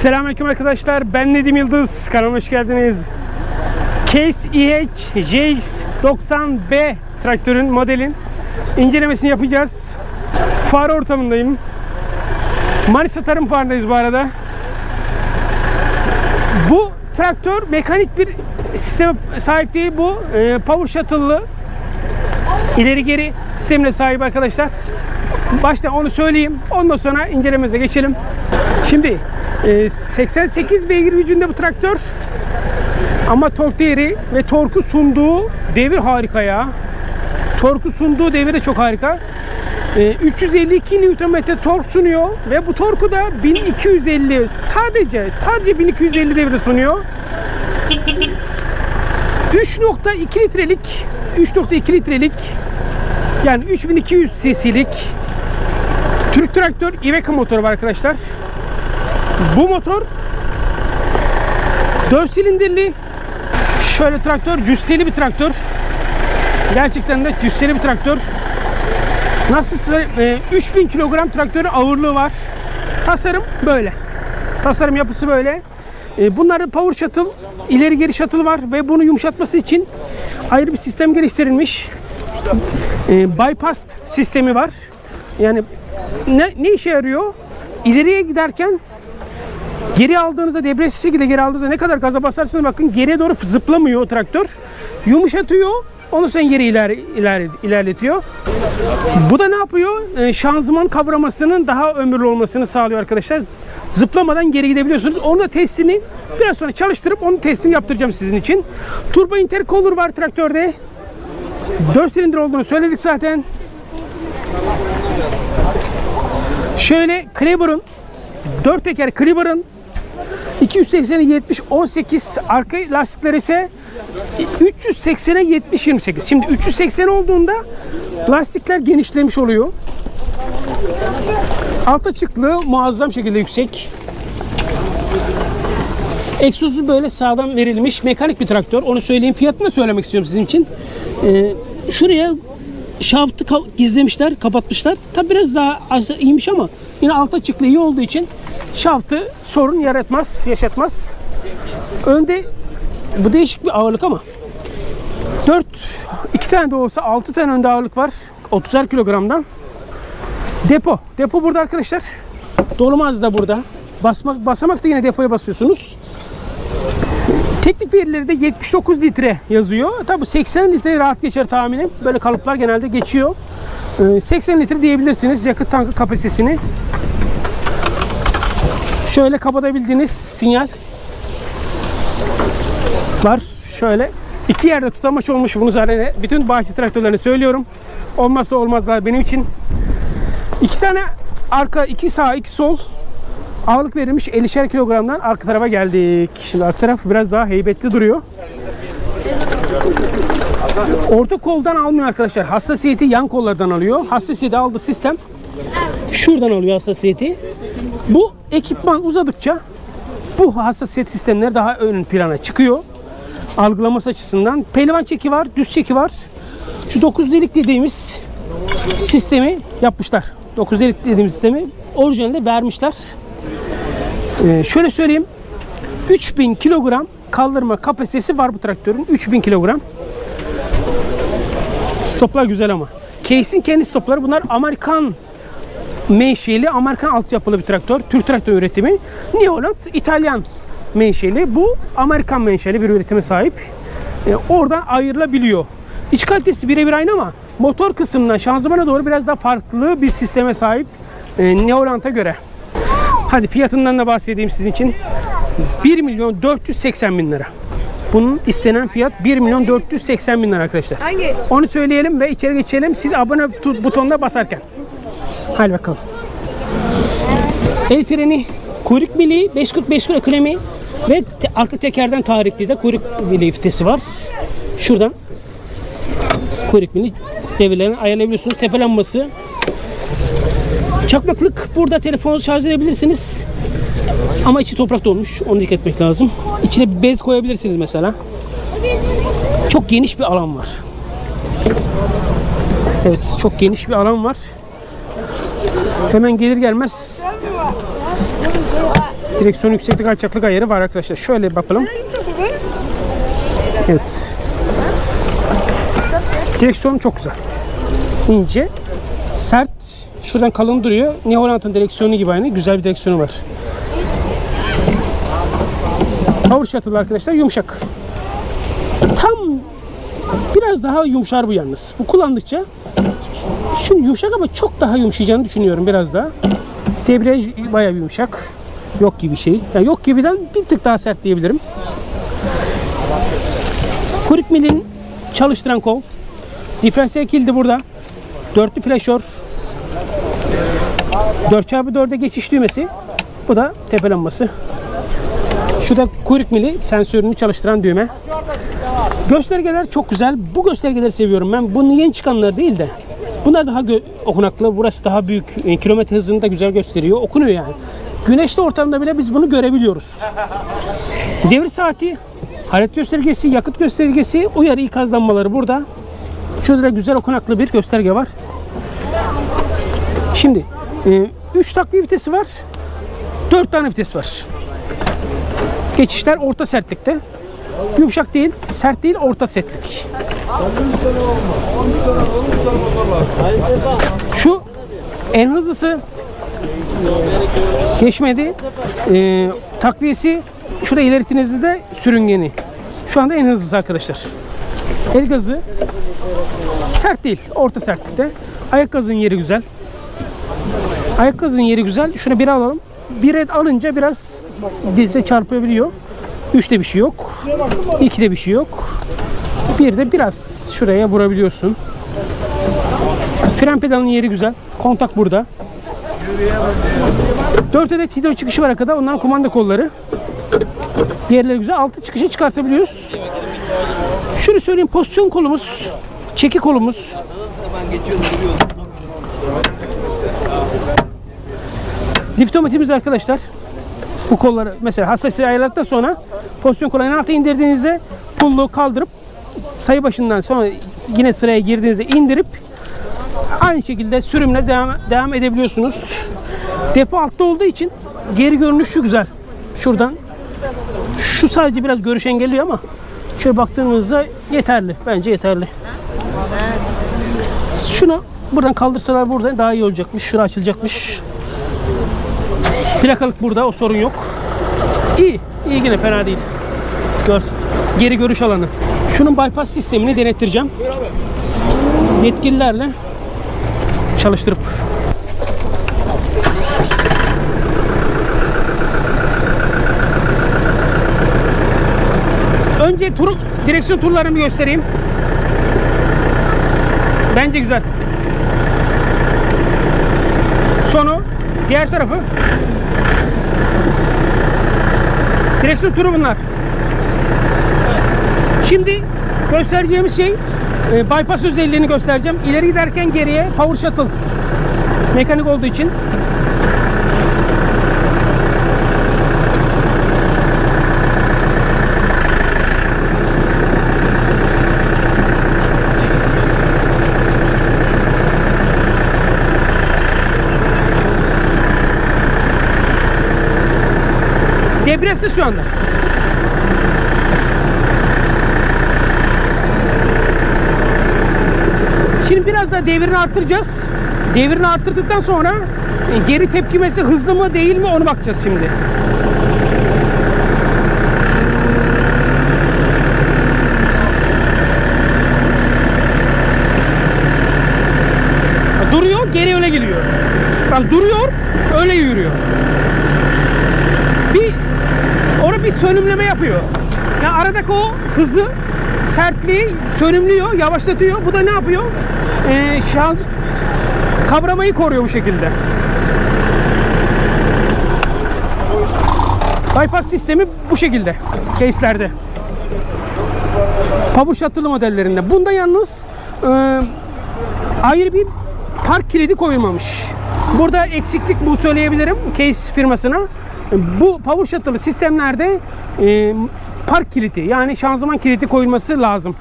Selamünaleyküm arkadaşlar. Ben Nedim Yıldız. Kanalıma hoş geldiniz. Case EH JX90B traktörün modelin incelemesini yapacağız. Fuar ortamındayım. Manisa Tarım Fuarı'ndayız bu arada. Bu traktör mekanik bir sisteme sahip değil bu. Ee, power shuttle'lı ileri geri sistemle sahip arkadaşlar. Başta onu söyleyeyim. Ondan sonra incelememize geçelim. Şimdi e, 88 beygir gücünde bu traktör. Ama tork değeri ve torku sunduğu devir harika ya. Torku sunduğu devir de çok harika. E, 352 Nm tork sunuyor ve bu torku da 1250 sadece sadece 1250 devir sunuyor. 3.2 litrelik 3.2 litrelik yani 3200 cc'lik Türk traktör Iveco motoru var arkadaşlar. Bu motor 4 silindirli şöyle traktör cüsseli bir traktör. Gerçekten de cüsseli bir traktör. Nasılsa e, 3000 kilogram traktörün ağırlığı var. Tasarım böyle. Tasarım yapısı böyle. E, bunların power shuttle, ileri geri shuttle var ve bunu yumuşatması için ayrı bir sistem geliştirilmiş. E, bypass sistemi var. Yani ne, ne işe yarıyor? İleriye giderken geri aldığınızda depresif şekilde geri aldığınızda ne kadar gaza basarsanız bakın geriye doğru zıplamıyor o traktör. Yumuşatıyor. Onu sen geri iler, iler, ilerletiyor. Bu da ne yapıyor? Ee, şanzıman kavramasının daha ömürlü olmasını sağlıyor arkadaşlar. Zıplamadan geri gidebiliyorsunuz. Onu da testini biraz sonra çalıştırıp onun testini yaptıracağım sizin için. Turbo intercooler var traktörde. 4 silindir olduğunu söyledik zaten. Şöyle Kleber'ın 4 teker Kleber'ın 280'e 70 18 arka lastikleri ise 380'e 70 28. Şimdi 380 olduğunda lastikler genişlemiş oluyor. Alt açıklığı muazzam şekilde yüksek. Egzozu böyle sağdan verilmiş mekanik bir traktör. Onu söyleyeyim. Fiyatını da söylemek istiyorum sizin için. Ee, şuraya şaftı gizlemişler, kapatmışlar. Tabi biraz daha az iyiymiş ama yine alt açıklığı iyi olduğu için şaftı sorun yaratmaz, yaşatmaz. Önde bu değişik bir ağırlık ama 4 2 tane de olsa 6 tane önde ağırlık var. 30'ar kilogramdan. Depo. Depo burada arkadaşlar. Dolmaz da burada. Basmak, basamak da yine depoya basıyorsunuz. Teknik verileri de 79 litre yazıyor. Tabi 80 litre rahat geçer tahminim. Böyle kalıplar genelde geçiyor. Ee, 80 litre diyebilirsiniz yakıt tankı kapasitesini. Şöyle kapatabildiğiniz sinyal var. Şöyle iki yerde tutamaç olmuş bunu zaten bütün bahçe traktörlerini söylüyorum. Olmazsa olmazlar benim için. İki tane arka, iki sağ, iki sol ağırlık verilmiş 50'şer kilogramdan arka tarafa geldik. Şimdi arka taraf biraz daha heybetli duruyor. Orta koldan almıyor arkadaşlar. Hassasiyeti yan kollardan alıyor. Hassasiyeti aldığı sistem şuradan alıyor hassasiyeti. Bu ekipman uzadıkça bu hassasiyet sistemleri daha ön plana çıkıyor. Algılaması açısından. Pehlivan çeki var, düz çeki var. Şu 9 delik dediğimiz sistemi yapmışlar. 9 delik dediğimiz sistemi orijinalde vermişler. Ee, şöyle söyleyeyim. 3000 kilogram kaldırma kapasitesi var bu traktörün. 3000 kilogram. Stoplar güzel ama. Case'in kendi stopları bunlar Amerikan menşeli, Amerikan altyapılı bir traktör. Türk traktör üretimi. Neolant İtalyan menşeli. Bu Amerikan menşeli bir üretime sahip. Ee, oradan ayrılabiliyor. İç kalitesi birebir aynı ama motor kısmından şanzımana doğru biraz daha farklı bir sisteme sahip e, Neolant'a göre. Hadi fiyatından da bahsedeyim sizin için. 1 milyon 480 bin lira. Bunun istenen fiyat 1 milyon 480 bin lira arkadaşlar. Hangi? Onu söyleyelim ve içeri geçelim. Siz abone butonuna basarken. Hadi bakalım. El freni, kuyruk miliği, 545 kilo kremi ve te- arka tekerden tahrikli de kuyruk miliği vitesi var. Şuradan kuyruk miliği devirlerini ayarlayabiliyorsunuz. Tepe lambası. Çakmaklık burada telefonu şarj edebilirsiniz. Ama içi toprak dolmuş. Onu dikkat etmek lazım. İçine bez koyabilirsiniz mesela. Çok geniş bir alan var. Evet, çok geniş bir alan var. Hemen gelir gelmez Direksiyon yükseklik alçaklık ayarı var arkadaşlar. Şöyle bakalım. Evet. Direksiyon çok güzel. İnce, sert. Şuradan kalın duruyor. New Holland'ın direksiyonu gibi aynı. Güzel bir direksiyonu var. Power Shuttle arkadaşlar yumuşak. Tam biraz daha yumuşar bu yalnız. Bu kullandıkça Şimdi yumuşak ama çok daha yumuşayacağını düşünüyorum biraz daha. Debriyaj bayağı yumuşak. Yok gibi şey. Yani yok gibiden bir tık daha sert diyebilirim. Kurik milin çalıştıran kol. Diferansiyel kilidi burada. Dörtlü flaşör. 4x4'e geçiş düğmesi. Bu da tepe. Şu da kuyruk mili sensörünü çalıştıran düğme. Göstergeler çok güzel. Bu göstergeleri seviyorum ben. Bunun yeni çıkanları değil de. Bunlar daha okunaklı. Burası daha büyük. E, kilometre hızını da güzel gösteriyor. Okunuyor yani. Güneşli ortamda bile biz bunu görebiliyoruz. Devir saati, hareket göstergesi, yakıt göstergesi, uyarı ikaz lambaları burada. Şurada da güzel okunaklı bir gösterge var. Şimdi 3 takviye vitesi var. 4 tane vites var. Geçişler orta sertlikte. Yumuşak değil, sert değil, orta sertlik. Şu en hızlısı geçmedi. Ee, takviyesi şurada ilerittiğinizde de sürüngeni. Şu anda en hızlısı arkadaşlar. El gazı sert değil, orta sertlikte. Ayak gazının yeri güzel. Ayak gazının yeri güzel. Şunu bir alalım. Bir red alınca biraz dize çarpabiliyor. Üçte bir şey yok. İkide bir şey yok. Bir de biraz şuraya vurabiliyorsun. Fren pedalının yeri güzel. Kontak burada. 4 adet hidro çıkışı var arkada. Onların kumanda kolları. Yerleri güzel. Altı çıkışı çıkartabiliyoruz. Şunu söyleyeyim. Pozisyon kolumuz, çeki kolumuz. Liftometremiz arkadaşlar. Bu kolları mesela hassasiyet ayarladıktan sonra pozisyon kollarını alta indirdiğinizde pullu kaldırıp sayı başından sonra yine sıraya girdiğinizde indirip aynı şekilde sürümle devam, devam edebiliyorsunuz. Depo altta olduğu için geri görünüşü güzel. Şuradan şu sadece biraz görüş engelliyor ama şöyle baktığımızda yeterli. Bence yeterli. Şunu buradan kaldırsalar burada daha iyi olacakmış. Şura açılacakmış. Plakalık burada o sorun yok. İyi. iyi yine fena değil. Gör. Geri görüş alanı. Şunun bypass sistemini denettireceğim. Yetkililerle çalıştırıp. Önce tur, direksiyon turlarımı göstereyim. Bence güzel. Sonu diğer tarafı Direksiyon turu bunlar. Şimdi göstereceğimiz şey e, bypass özelliğini göstereceğim. İleri giderken geriye power shuttle mekanik olduğu için debriyajsız şu anda. Şimdi biraz daha devirini arttıracağız. Devirini arttırdıktan sonra e, geri tepkimesi hızlı mı değil mi onu bakacağız şimdi. Duruyor, geri öne geliyor. Bak duruyor, öyle yürüyor. Bir orada bir sönümleme yapıyor. Yani aradaki o hızı, sertliği sönümlüyor, yavaşlatıyor. Bu da ne yapıyor? Ee, şans, kavramayı koruyor bu şekilde. Bypass sistemi bu şekilde case'lerde. Power Shuttle modellerinde. Bunda yalnız e, ayrı bir park kilidi koyulmamış. Burada eksiklik bu söyleyebilirim case firmasına. Bu Power Shuttle sistemlerde e, park kilidi yani şanzıman kilidi koyulması lazım.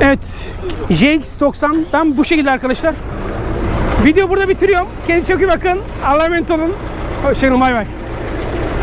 Evet. JX90'dan bu şekilde arkadaşlar. Video burada bitiriyorum. Kendinize çok iyi bakın. Allah'a emanet olun. Hoşçakalın. Bay bay.